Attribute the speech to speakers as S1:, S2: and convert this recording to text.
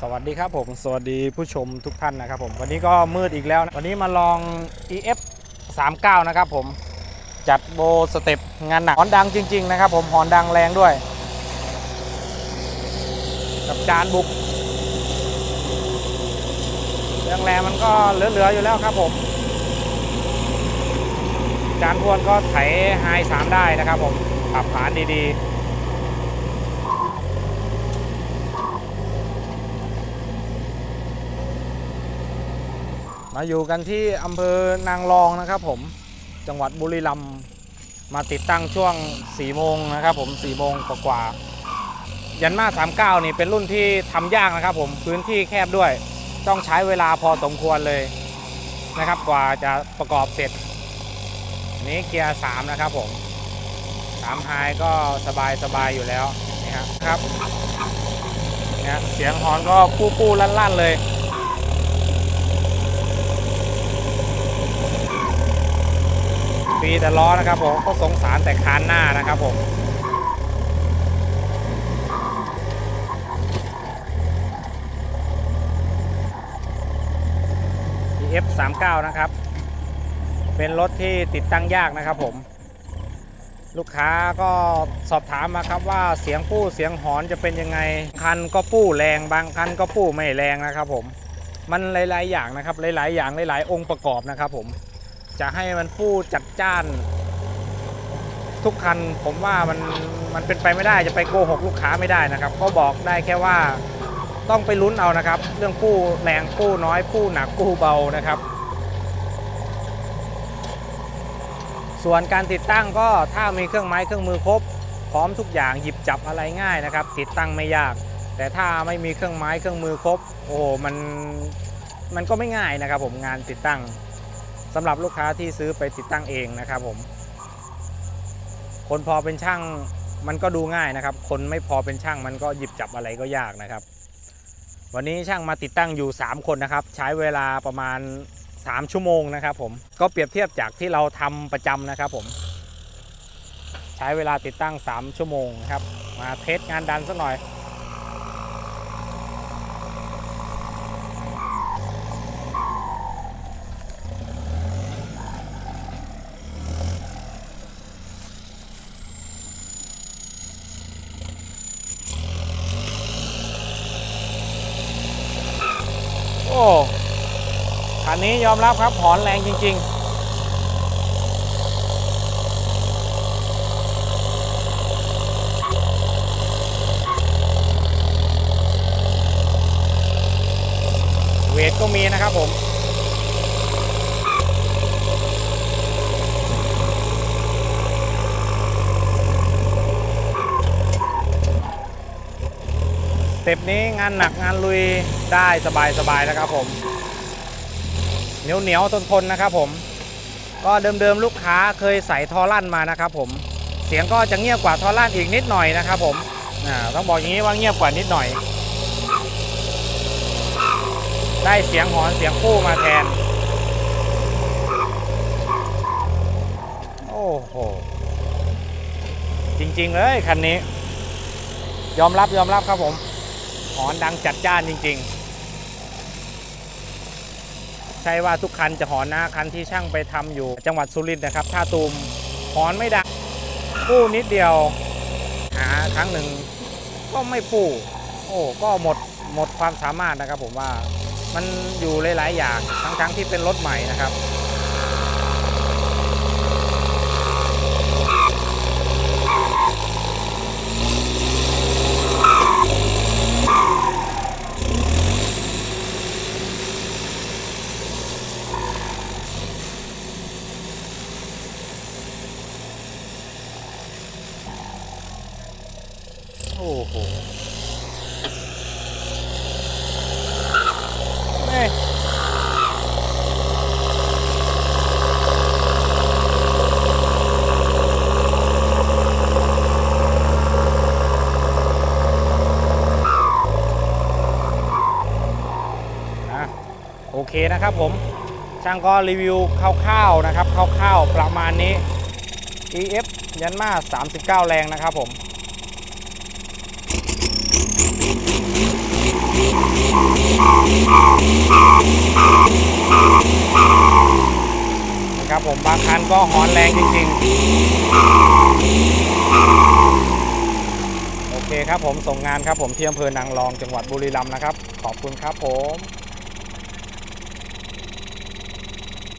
S1: สวัสดีครับผมสวัสดีผู้ชมทุกท่านนะครับผมวันนี้ก็มืดอีกแล้วนะวันนี้มาลอง EF 39นะครับผมจัดโบสเต็ปงานหนักฮอนดังจริง ๆ นะครับผมฮอนดังแรงด้วย กับจานบุกเรื่องแรงมันก็เหลือๆอยู่แล้วครับผมจานพวนก็ไถไฮสามได้นะครับผมปรับผานดีๆ มาอยู่กันที่อำเภอนางรองนะครับผมจังหวัดบุรีรัมย์มาติดตั้งช่วง4โมงนะครับผม4โมงกว่าๆยันมา39 นี่เป็นรุ่นที่ทำยากนะครับผมพื้นที่แคบด้วย ต้องใช้เวลาพอสมควรเลยนะครับกว่าจะประกอบเสร็จนี้เกียร์ 3 นะครับผม3ไฮก็สบายสบายอยู่แล้วนี่ครับครับเนี่ยเสียงฮอนก็ปู้ปู้ลั่นๆเลย ฟรีแต่ล้อนะครับผมก็สงสารแต่คานหน้านะครับผม EF 39นะครับ เป็นรถที่ติดตั้งยากนะครับผม ลูกค้าก็สอบถามมาครับว่าเสียงปู้เสียงหอนจะเป็นยังไงบางคันก็ปู้แรงบางคันก็ปู้ไม่แรงนะครับผม มันหลาย ๆ อย่างนะครับ หลาย ๆ อย่างหลาย ๆ องค์ประกอบนะครับผม จะให้มันพูดจัดจ้าน ทุกคันผมว่ามันมันเป็นไปไม่ได้จะไปโกหกลูกค้าไม่ได้นะครับ ก็บอกได้แค่ว่าต้องไปลุ้นเอานะครับ เรื่องปู้แรงปู้น้อยปู้หนักปู้เบานะครับ ส่วนการติดตั้งก็ถ้ามีเครื่องไม้เครื่องมือครบ พร้อมทุกอย่างหยิบจับอะไรง่ายนะครับ ติดตั้งไม่ยาก แต่ถ้าไม่มีเครื่องไม้เครื่องมือครบ โอ้โหมันมันก็ไม่ง่ายนะครับ ผมงานติดตั้ง สำหรับลูกค้าที่ซื้อไปติดตั้งเองนะครับผม คนพอเป็นช่างมันก็ดูง่ายนะครับ คนไม่พอเป็นช่างมันก็หยิบจับอะไรก็ยากนะครับ วันนี้ช่างมาติดตั้งอยู่ 3 คนนะครับ ใช้เวลาประมาณ 3 ชั่วโมงนะครับผมก็เปรียบเทียบจากที่เราทำประจำนะครับผม ใช้เวลาติดตั้ง 3 ชั่วโมงนะครับ มาเทสงานดันสักหน่อย อ้คันนี้ยอมรับครับหอนแรงจริง ๆเวทก็มีนะครับผม เต็ปนี้งานหนักงานลุยได้สบายๆนะครับผมเหนียวเหนียวทนทนนะครับผม ก็เดิมๆลูกค้าเคยใส่ทอลั่นมานะครับผมเสียงก็จะเงียบกว่าทอลั่นอีกนิดหน่อยนะครับผมต้องบอกอย่างนี้ว่าเงียบกว่านิดหน่อย ได้เสียงหอนเสียงคู่มาแทน โอ้โห จริงๆเลยคันนี้ ยอมรับยอมรับครับผม หอนดังจัดจ้านจริง ๆ ใช่ว่าทุกคันจะหอนนะคันที่ช่างไปทำอยู่จังหวัดสุรินทร์นะครับท่าตูมหอนไม่ดังปู้นิดเดียวหาครั้งหนึ่งก็ไม่ปู้โอ้ก็หมดหมดความสามารถนะครับผมว่ามันอยู่หลาย ๆ อย่างทั้งๆที่เป็นรถใหม่นะครับ อ้โหเอ้ยอะโอเคนะครับผม ช่างก็รีวิวคร่าวๆนะครับคร่าวๆประมาณนี้ EF ยันมา39 แรงนะครับผม นะครับผมบางคันก็หอนแรงจริงๆ โอเคครับผมส่งงานครับผมเที่ยมเพอนางรองจังหวัดบุรีรัมย์นะครับ ขอบคุณครับผม